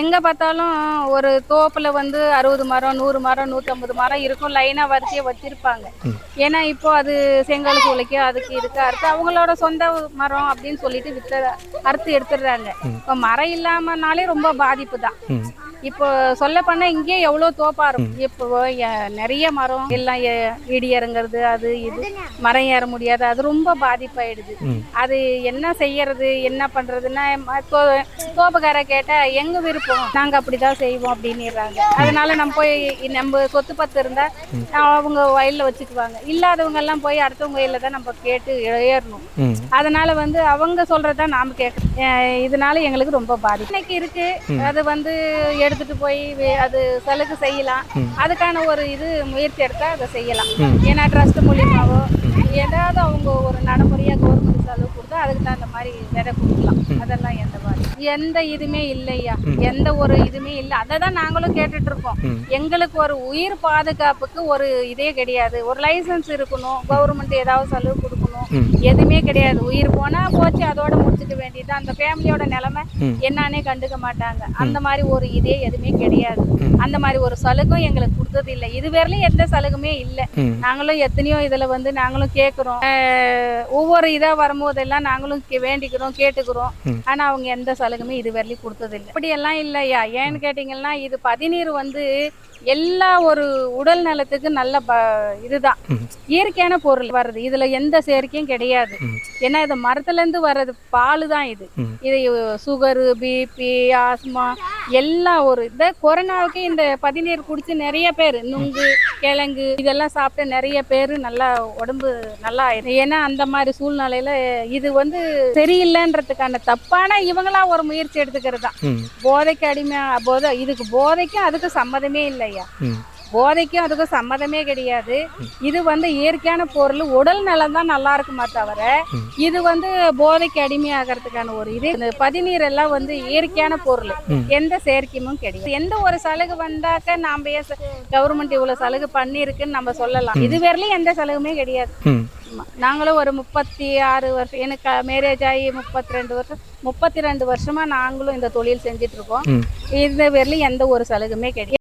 எங்க பார்த்தாலும் ஒரு தோப்புல வந்து அறுபது மரம் நூறு மரம் நூற்றம்பது மரம் இருக்கும். லைனா வரிசையா வச்சிருப்பாங்க. ஏன்னா இப்போ அது செங்கல் சூளைக்கு அதுக்கு இதுக்கு அறுத்து அவங்களோட சொந்த மரம் அப்படின்னு சொல்லிட்டு வித்த அறுத்து எடுத்துடுறாங்க. இப்போ மரம் இல்லாமனாலே ரொம்ப பாதிப்பு தான். இப்போ சொல்ல பண்ண இங்கே எவ்வளோ தோப்பா இருக்கும். இப்போ நிறைய மரம் எல்லாம் இடி இறங்குறது அது இது. மரம் ஏற முடியாது. அது ரொம்ப பாதிப்பாயிடுது. அது என்ன செய்யறது என்ன பண்றதுன்னா தோப்புக்கார கேட்டா எங்க விருப்பம்? நாங்க அப்படிதான் செய்வோம் அப்படின்னுறாங்க. அதனால நம்ம போய் நம்ம சொத்து பத்து இருந்தா அவங்க வயல்ல வச்சுக்குவாங்க. இல்லாதவங்க எல்லாம் போய் அடுத்தவங்க வயல்ல தான் நம்ம கேட்டு ஏறணும். அதனால வந்து அவங்க சொல்றதா நாம அஹ் இதனால எங்களுக்கு ரொம்ப பாதிப்பு. இன்னைக்கு இருக்கு. அது வந்து எடுத்துட்டு போய் அது சலுகை செய்யலாம். அதுக்கான ஒரு இது முயற்சி எடுத்தா அதை செய்யலாம். ஏன்னா ட்ரஸ்ட் மூலியமாவோ ஏதாவது அவங்க ஒரு நடைமுறையா கவர்மெண்ட் செலவு கொடுத்தா அதுக்கு தகுந்த மாதிரி விதை கொடுக்கலாம். அதெல்லாம் எந்த மாதிரி. எந்த இதுமே இல்லையா? எந்த ஒரு இதுமே இல்லை. அதை தான் நாங்களும் கேட்டுட்டு இருக்கோம். எங்களுக்கு ஒரு உயிர் பாதுகாப்புக்கு ஒரு இதே கிடையாது. ஒரு லைசன்ஸ் இருக்கணும். கவர்மெண்ட் ஏதாவது செலவு கொடுக்கணும். எதுவுமே கிடையாது. உயிர் போனா போச்சு அதோட வேண்டியது. அந்த ஃபேமிலியோட நிலைமை என்னன்னே கண்டுக்க மாட்டாங்க. அந்த மாதிரி ஒரு இதே எதுவுமே கிடையாது. அந்த மாதிரி ஒரு சலுகும் எங்களுக்கு கொடுத்தது இல்லை. இது வரையிலும் எந்த சலுகுமே இல்லை. நாங்களும் எத்தனையோ இதுல வந்து நாங்களும் கேட்குறோம். ஒவ்வொரு இதா வரும்போதெல்லாம் நாங்களும் வேண்டிக்கிறோம் கேட்டுக்கிறோம். ஆனா அவங்க எந்த சலுகுமே இது வரையிலும் கொடுத்தது இல்லை அப்படியெல்லாம் இல்லையா? ஏன்னு கேட்டீங்கன்னா இது பதினீர் வந்து எல்லா ஒரு உடல் நலத்துக்கு நல்ல ப இதுதான். இயற்கையான பொருள் வருது இதுல எந்த செயற்கையும் கிடையாது. ஏன்னா இது மரத்துல இருந்து வர்றது பால் தான் இது இது சுகரு பிபி ஆஸ்மா எல்லாம் ஒரு இந்த கொரோனாவுக்கு இந்த பதினீர் குடிச்சு நிறைய பேர் நுங்கு கிழங்கு இதெல்லாம் சாப்பிட்டு நிறைய பேர் நல்லா உடம்பு நல்லா ஆயிடும் ஏன்னா அந்த மாதிரி சூழ்நிலையில இது வந்து சரியில்லைன்றதுக்கான தப்பான இவங்களா ஒரு முயற்சி எடுத்துக்கிறது தான் போதைக்கு அடிமை போதை இதுக்கு போதைக்கும் அதுக்கு சம்மதமே இல்லையா? போதைக்கும் அதுக்கும் சம்மதமே கிடையாது. இது வந்து இயற்கையான பொருள். உடல் நலம் தான் நல்லா இருக்குமா தவிர இது வந்து போதைக்கு அடிமையாகிறதுக்கான ஒரு இது. இந்த பதினீர் எல்லாம் வந்து இயற்கையான பொருள். எந்த செயற்கையும் கிடையாது. எந்த ஒரு சலுகை வந்தாக்க நாம கவர்மெண்ட் இவ்வளவு சலுகை பண்ணிருக்குன்னு நம்ம சொல்லலாம். இது வரையிலும் எந்த சலுகையுமே கிடையாது. நாங்களும் ஒரு முப்பத்தி ஆறு வருஷம் எனக்கு மேரேஜ் ஆகி முப்பத்தி ரெண்டு வருஷம் முப்பத்தி ரெண்டு வருஷமா நாங்களும் இந்த தொழில் செஞ்சுட்டு இருக்கோம். இந்த வரையிலும் எந்த ஒரு சலுகையுமே கிடையாது.